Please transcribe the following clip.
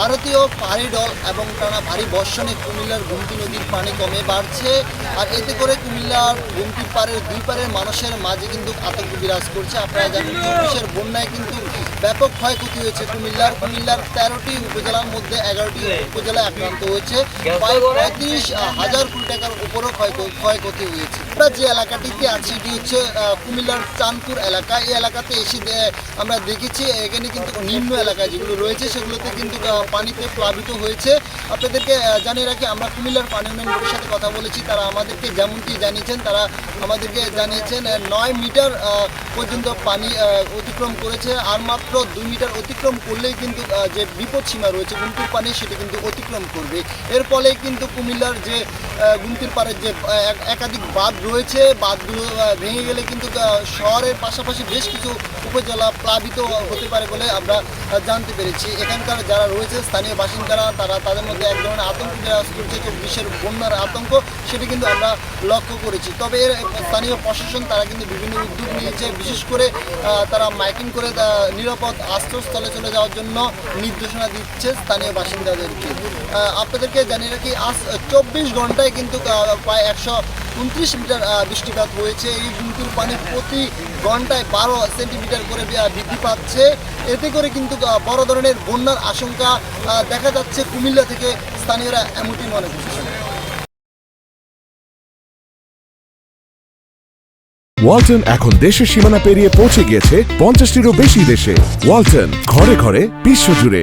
ভারতীয় পাহাড়ি ডল এবং টানা ভারী বর্ষণে কুমিল্লার গুমতি নদীর পানি কমে বাড়ছে। আর এতে করে কুমিল্লার গুমতির পাড়ের দুই পাড়ের মানুষের মাঝে কিন্তু আতঙ্ক বিরাজ করছে। আপনারা জানেন চব্বিশের বন্যায় কিন্তু ব্যাপক ক্ষয়ক্ষতি হয়েছে কুমিল্লার। কুমিল্লার তেরোটি উপজেলার মধ্যে এগারোটি উপজেলায় আক্রান্ত হয়েছে। প্রায় পঁয়ত্রিশ হাজার কোটি টাকার ক্ষয় ক্ষয়ক্ষতি হয়েছে। আমরা যে এলাকাটিতে আছি, এটি হচ্ছে কুমিল্লার চাঁদপুর এলাকা। এই এলাকাতে এসে আমরা দেখেছি, এখানে কিন্তু নিম্ন এলাকা যেগুলো রয়েছে, সেগুলোতে কিন্তু পানিতে প্লাবিত হয়েছে। আপনাদেরকে জানিয়ে রাখি, আমরা কুমিল্লার পানি উন্নয়ন বোর্ডের সাথে কথা বলেছি। তারা আমাদেরকে যেমনটি জানিয়েছেন, তারা আমাদেরকে জানিয়েছেন নয় মিটার পর্যন্ত পানি অতিক্রম করেছে। আর মাত্র দুই মিটার অতিক্রম করলেই কিন্তু যে বিপদ সীমা রয়েছে গুমটির পানি, সেটি কিন্তু অতিক্রম করবে। এর ফলে কিন্তু কুমিল্লার যে গুমতির পাড়ের যে এক- একাধিক বাঁধ রয়েছে, বাঁধগুলো ভেঙে গেলে কিন্তু শহরের পাশাপাশি বেশ কিছু উপজেলা প্লাবিত হতে পারে বলে আমরা জানতে পেরেছি। এখানকার যারা রয়েছে, স্থানীয় বাসিন্দারা, তারা তাদের মধ্যে এক ধরনের আতঙ্ক বিরাজ করছে চব্বিশের বন্যার আতঙ্ক, সেটি কিন্তু আমরা লক্ষ্য করেছি। তবে এর স্থানীয় প্রশাসন, তারা কিন্তু বিভিন্ন উদ্যোগ নিয়েছে। বিশেষ করে তারা মাইকিং করে নিরাপদ আশ্রয়স্থলে চলে যাওয়ার জন্য নির্দেশনা দিচ্ছে স্থানীয় বাসিন্দাদেরকে। আপনাদেরকে জানিয়ে রাখি, আজ চব্বিশ ঘন্টায় কিন্তু প্রায় একশো উনত্রিশ মিটার বৃষ্টিপাত হয়েছে। এই গুমতির পানি প্রতি ঘন্টায় বারো সেন্টিমিটার করে বৃদ্ধি পাচ্ছে। এতে করে কিন্তু বড় ধরনের বন্যার আশঙ্কা দেখা যাচ্ছে কুমিল্লা থেকে স্থানীয়রা এমনটি মনে করছে ওয়ালটন এখন দেশের সীমানা পেরিয়ে পৌঁছে গিয়েছে পঞ্চাশটিরও বেশি দেশে। ওয়ালটন ঘরে ঘরে বিশ্বজুড়ে